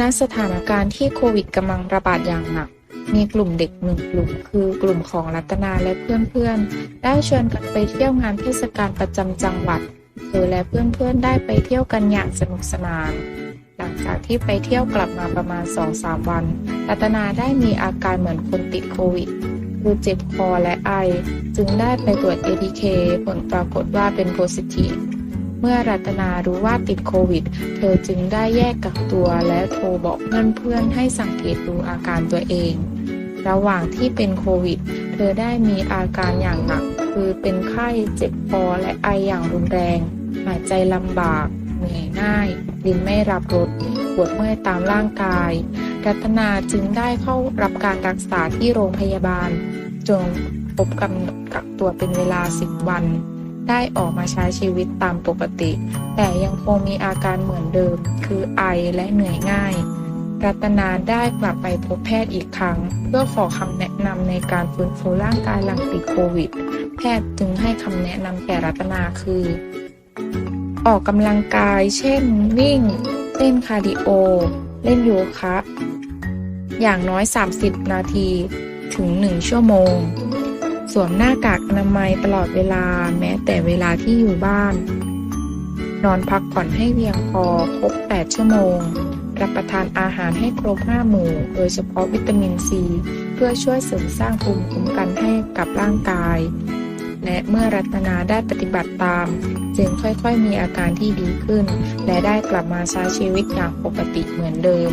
ณสถานการณ์ที่โควิดกำลังระบาดอย่างหนัก มีกลุ่มเด็กหนึ่งกลุ่ม คือกลุ่มของรัตนาและเพื่อนๆ ได้ชวนกันไปเที่ยวงานเทศกาลประจำจังหวัด เธอและเพื่อนๆ ได้ไปเที่ยวกันอย่างสนุกสนาน หลังจากที่ไปเที่ยวกลับมาประมาณ 2-3 วัน รัตนาได้มีอาการเหมือนคนติดโควิดคือเจ็บคอและไอ จึงได้ไปตรวจ ATK ผลปรากฏว่าเป็นโพซิทีฟ เมื่อรัตนารู้ว่าติดโควิด เธอจึงได้แยกกักตัวและโทรบอกเพื่อนๆให้สังเกตดูอาการตัวเอง ระหว่างที่เป็นโควิด เธอได้มีอาการอย่างหนัก คือเป็นไข้เจ็บคอและไออย่างรุนแรง หายใจลำบาก เหนื่อยง่าย ลิ้นไม่รับรสปวดเมื่อยตามร่างกาย รัตนาจึงได้เข้ารับการรักษาที่โรงพยาบาล จนครบกำหนกักตัวเป็นเวลา 10 วัน ได้ออกมาใช้ชีวิตตามปกติ แต่ยังคงมีอาการเหมือนเดิม คือไอและเหนื่อยง่าย รัตนาได้กลับไปพบแพทย์อีกครั้ง เพื่อขอคำแนะนำในการฟื้นฟูร่างกายหลังติดโควิด แพทย์จึงให้คำแนะนำแก่รัตนาคือ ออกกำลังกาย เช่น วิ่งเล่นคาร์ดิโอ เล่นโยคะ อย่างน้อย 30 นาทีถึง 1 ชั่วโมง สวมหน้ากากอนามัยตลอดเวลาแม้แต่เวลาที่อยู่บ้าน นอนพักผ่อนให้เพียงพอครบ 8 ชั่วโมง รับประทานอาหารให้ครบ 5 หมู่ โดยเฉพาะวิตามินซี เพื่อช่วยเสริมสร้างภูมิคุ้มกันให้กับร่างกาย และเมื่อรัตนาได้ปฏิบัติตาม จึงค่อยๆมีอาการที่ดีขึ้น และได้กลับมาใช้ชีวิตอย่างปกติเหมือนเดิม